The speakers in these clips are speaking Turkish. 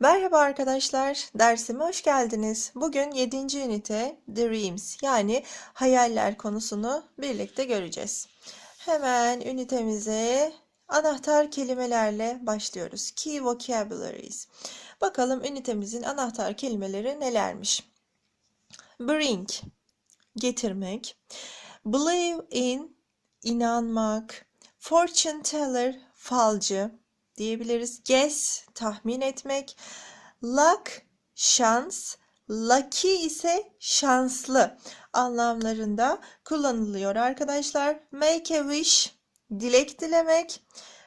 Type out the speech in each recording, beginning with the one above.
Merhaba arkadaşlar, dersime hoş geldiniz. Bugün 7. ünite Dreams yani hayaller konusunu birlikte göreceğiz. Hemen ünitemize anahtar kelimelerle başlıyoruz. Key vocabularies. Bakalım ünitemizin anahtar kelimeleri nelermiş? Bring, getirmek. Believe in, inanmak. Fortune teller, falcı diyebiliriz. Guess, tahmin etmek. Luck, şans. Lucky ise şanslı anlamlarında kullanılıyor arkadaşlar. Make a wish, dilek dilemek.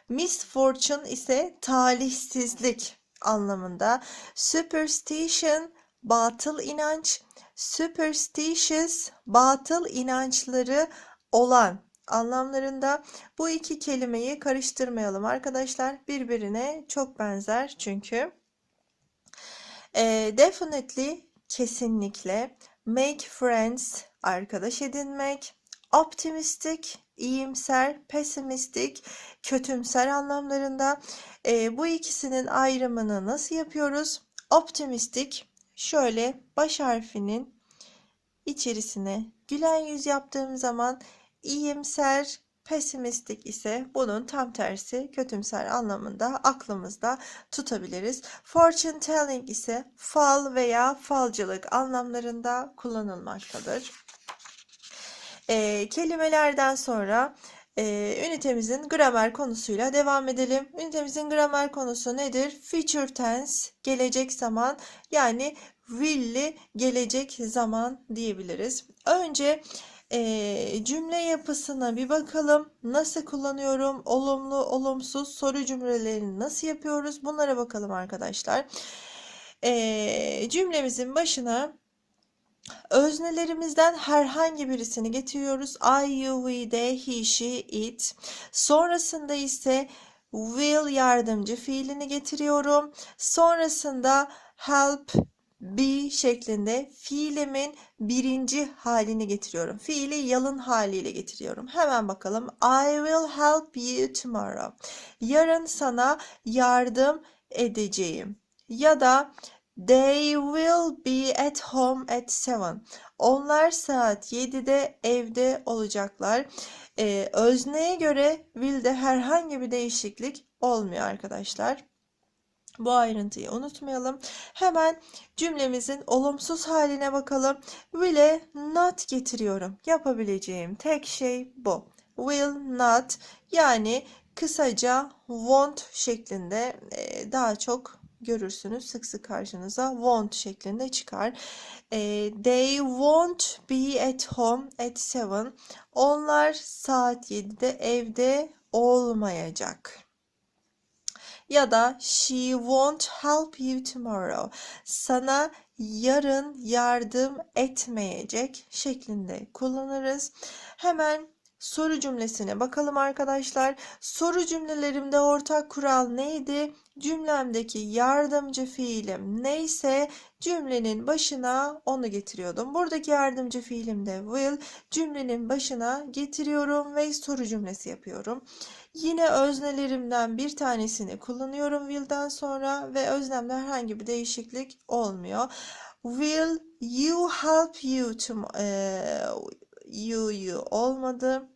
Misfortune ise talihsizlik anlamında. Superstition, batıl inanç. Superstitious, batıl inançları olan anlamlarında bu iki kelimeyi karıştırmayalım arkadaşlar. Birbirine çok benzer çünkü. E, definitely kesinlikle make friends arkadaş edinmek. Optimistic iyimser, pessimistik, kötümser anlamlarında. E, bu ikisinin ayrımını nasıl yapıyoruz? Optimistik şöyle baş harfinin içerisine gülen yüz yaptığım zaman iyimser, pesimistik ise bunun tam tersi kötümser anlamında aklımızda tutabiliriz. Fortune telling ise fal veya falcılık anlamlarında kullanılmaktadır. E, kelimelerden sonra e, ünitemizin gramer konusuyla devam edelim. Ünitemizin gramer konusu nedir? Future tense, gelecek zaman yani will'li gelecek zaman diyebiliriz. Önce e, cümle yapısına bir bakalım. Nasıl kullanıyorum? Olumlu, olumsuz soru cümlelerini nasıl yapıyoruz? Bunlara bakalım arkadaşlar. E, cümlemizin başına öznelerimizden herhangi birisini getiriyoruz. I, you, we, they, he, she, it. Sonrasında ise will yardımcı fiilini getiriyorum. Sonrasında help, be şeklinde fiilimin birinci halini getiriyorum. Fiili yalın haliyle getiriyorum. Hemen bakalım. I will help you tomorrow. Yarın sana yardım edeceğim. Ya da They will be at home at 7. Onlar saat 7'de evde olacaklar. Ee, özneye göre will'de herhangi bir değişiklik olmuyor arkadaşlar. Bu ayrıntıyı unutmayalım. Hemen cümlemizin olumsuz haline bakalım. Will'e not getiriyorum. Yapabileceğim tek şey bu. Will not yani kısaca won't şeklinde e, daha çok görürsünüz. Sık sık karşınıza won't şeklinde çıkar. E, they won't be at home at 7. Onlar saat 7'de evde olmayacak ya da she won't help you tomorrow. Sana yarın yardım etmeyecek şeklinde kullanırız. Hemen soru cümlesine bakalım arkadaşlar. Soru cümlelerimde ortak kural neydi? Cümlemdeki yardımcı fiilim neyse cümlenin başına onu getiriyordum. Buradaki yardımcı fiilim de will. Cümlenin başına getiriyorum ve soru cümlesi yapıyorum. Yine öznelerimden bir tanesini kullanıyorum will'den sonra ve öznemde herhangi bir değişiklik olmuyor. Will you help you to e, you you olmadı.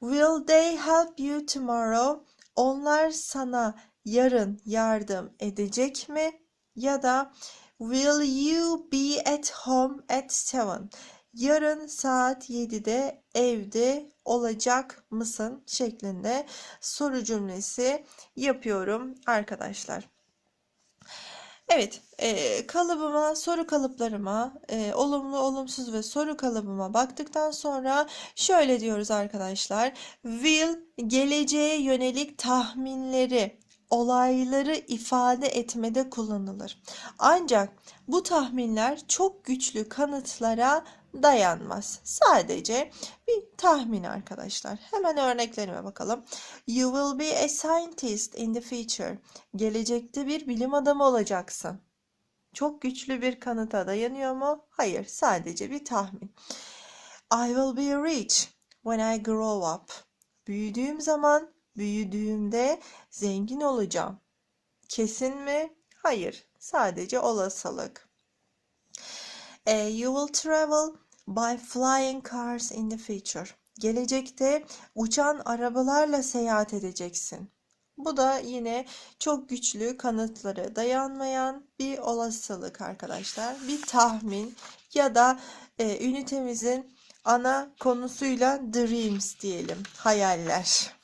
Will they help you tomorrow? Onlar sana yarın yardım edecek mi? Ya da Will you be at home at 7? Yarın saat 7'de evde olacak mısın şeklinde soru cümlesi yapıyorum arkadaşlar. Evet, e, kalıbıma, soru kalıplarıma, e, olumlu, olumsuz ve soru kalıbıma baktıktan sonra şöyle diyoruz arkadaşlar. Will geleceğe yönelik tahminleri, olayları ifade etmede kullanılır. Ancak bu tahminler çok güçlü kanıtlara dayanmaz. Sadece bir tahmin arkadaşlar. Hemen örneklerime bakalım. You will be a scientist in the future. Gelecekte bir bilim adamı olacaksın. Çok güçlü bir kanıta dayanıyor mu? Hayır, sadece bir tahmin. I will be rich when I grow up. Büyüdüğüm zaman, büyüdüğümde zengin olacağım. Kesin mi? Hayır, sadece olasılık. E, you will travel by flying cars in the future. Gelecekte uçan arabalarla seyahat edeceksin. Bu da yine çok güçlü kanıtları dayanmayan bir olasılık arkadaşlar. Bir tahmin ya da e, ünitemizin ana konusuyla dreams diyelim, hayaller.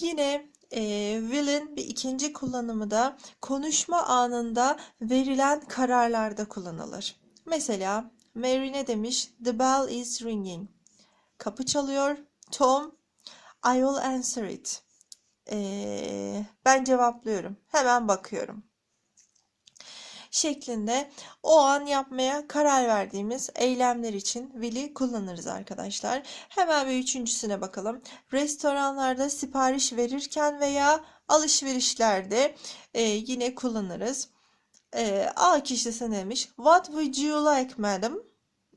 Yine e, will'in bir ikinci kullanımı da konuşma anında verilen kararlarda kullanılır. Mesela Mary ne demiş? The bell is ringing. Kapı çalıyor. Tom, I will answer it. E, ben cevaplıyorum. Hemen bakıyorum şeklinde o an yapmaya karar verdiğimiz eylemler için will'i kullanırız arkadaşlar. Hemen bir üçüncüsüne bakalım. Restoranlarda sipariş verirken veya alışverişlerde e, yine kullanırız. E, A kişisi demiş? What would you like madam?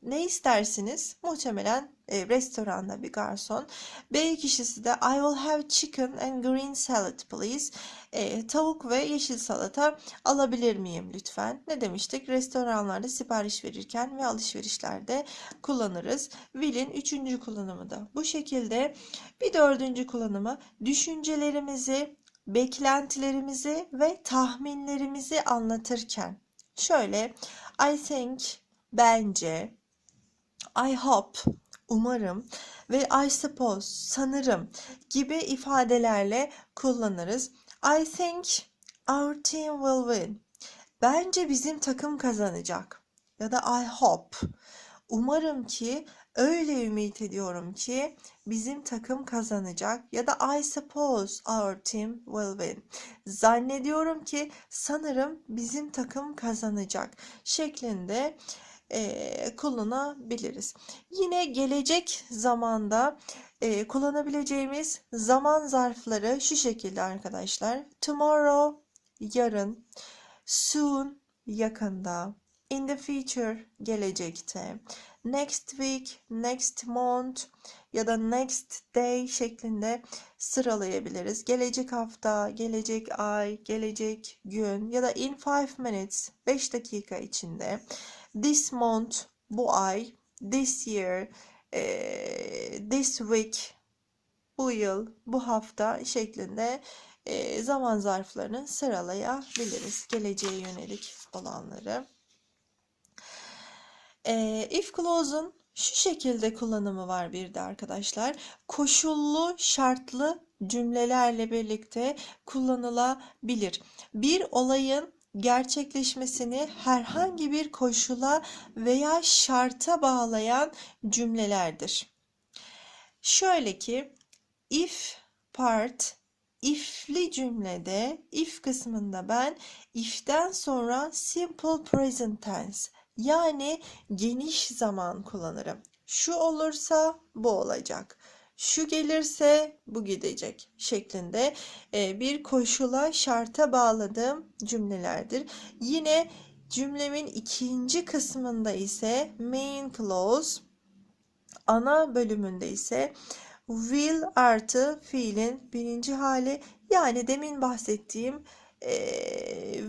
Ne istersiniz? Muhtemelen e, restoranda bir garson. B kişisi de I will have chicken and green salad please. E, tavuk ve yeşil salata alabilir miyim lütfen? Ne demiştik? Restoranlarda sipariş verirken ve alışverişlerde kullanırız. Will'in üçüncü kullanımı da bu şekilde. Bir dördüncü kullanımı düşüncelerimizi, beklentilerimizi ve tahminlerimizi anlatırken. Şöyle I think, bence, I hope, umarım ve I suppose, sanırım gibi ifadelerle kullanırız. I think our team will win. Bence bizim takım kazanacak. Ya da I hope. Umarım ki, öyle ümit ediyorum ki bizim takım kazanacak. Ya da I suppose our team will win. Zannediyorum ki, sanırım bizim takım kazanacak şeklinde e, kullanabiliriz. Yine gelecek zamanda e, kullanabileceğimiz zaman zarfları şu şekilde arkadaşlar. Tomorrow, yarın, soon, yakında, in the future, gelecekte, next week, next month ya da next day şeklinde sıralayabiliriz. Gelecek hafta, gelecek ay, gelecek gün ya da in 5 minutes, 5 dakika içinde this month bu ay, this year, e, this week bu yıl, bu hafta şeklinde e, zaman zarflarını sıralayabiliriz. Geleceğe yönelik olanları. E, if clause'un şu şekilde kullanımı var bir de arkadaşlar. Koşullu, şartlı cümlelerle birlikte kullanılabilir. Bir olayın gerçekleşmesini herhangi bir koşula veya şarta bağlayan cümlelerdir. Şöyle ki if part if'li cümlede if kısmında ben if'ten sonra simple present tense yani geniş zaman kullanırım. Şu olursa bu olacak şu gelirse bu gidecek şeklinde e, bir koşula şarta bağladığım cümlelerdir. Yine cümlemin ikinci kısmında ise main clause ana bölümünde ise will artı fiilin birinci hali yani demin bahsettiğim e,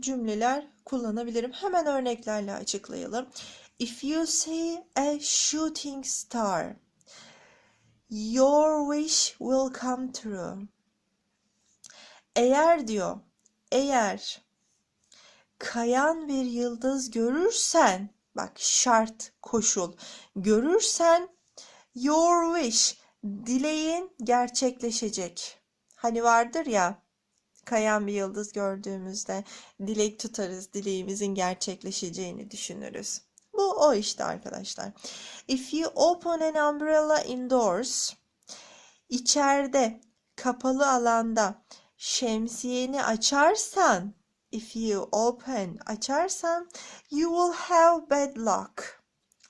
cümleler kullanabilirim. Hemen örneklerle açıklayalım. If you see a shooting star Your wish will come true. Eğer diyor, eğer kayan bir yıldız görürsen, bak şart, koşul, görürsen your wish, dileğin gerçekleşecek. Hani vardır ya, kayan bir yıldız gördüğümüzde dilek tutarız, dileğimizin gerçekleşeceğini düşünürüz. Bu o işte arkadaşlar. If you open an umbrella indoors, içeride kapalı alanda şemsiyeni açarsan, if you open açarsan, you will have bad luck.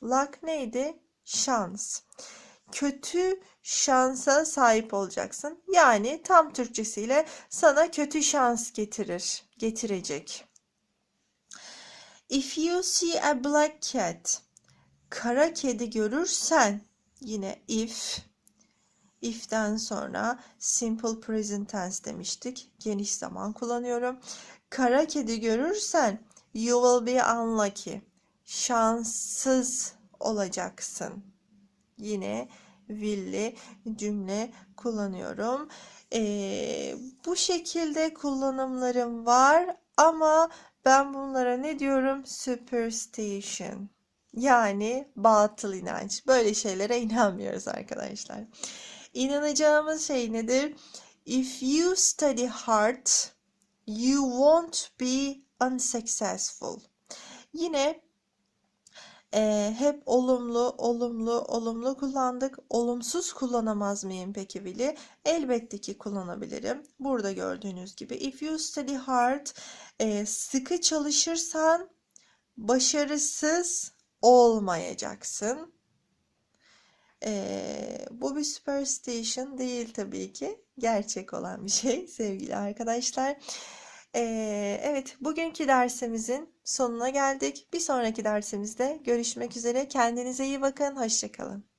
Luck neydi? Şans. Kötü şansa sahip olacaksın. Yani tam Türkçesiyle sana kötü şans getirir, getirecek. If you see a black cat, kara kedi görürsen, yine if, If'ten sonra simple present tense demiştik. Geniş zaman kullanıyorum. Kara kedi görürsen you will be unlucky. Şanssız olacaksın. Yine will'li cümle kullanıyorum. Ee, bu şekilde kullanımlarım var ama ben bunlara ne diyorum? Superstition. Yani batıl inanç. Böyle şeylere inanmıyoruz arkadaşlar. İnanacağımız şey nedir? If you study hard, you won't be unsuccessful. Yine e, hep olumlu, olumlu, olumlu kullandık. Olumsuz kullanamaz mıyım peki Vili? Elbette ki kullanabilirim. Burada gördüğünüz gibi if you study hard, e, sıkı çalışırsan başarısız olmayacaksın. Ee, bu bir superstition değil tabii ki. Gerçek olan bir şey sevgili arkadaşlar. Evet bugünkü dersimizin sonuna geldik. Bir sonraki dersimizde görüşmek üzere. Kendinize iyi bakın. Hoşçakalın.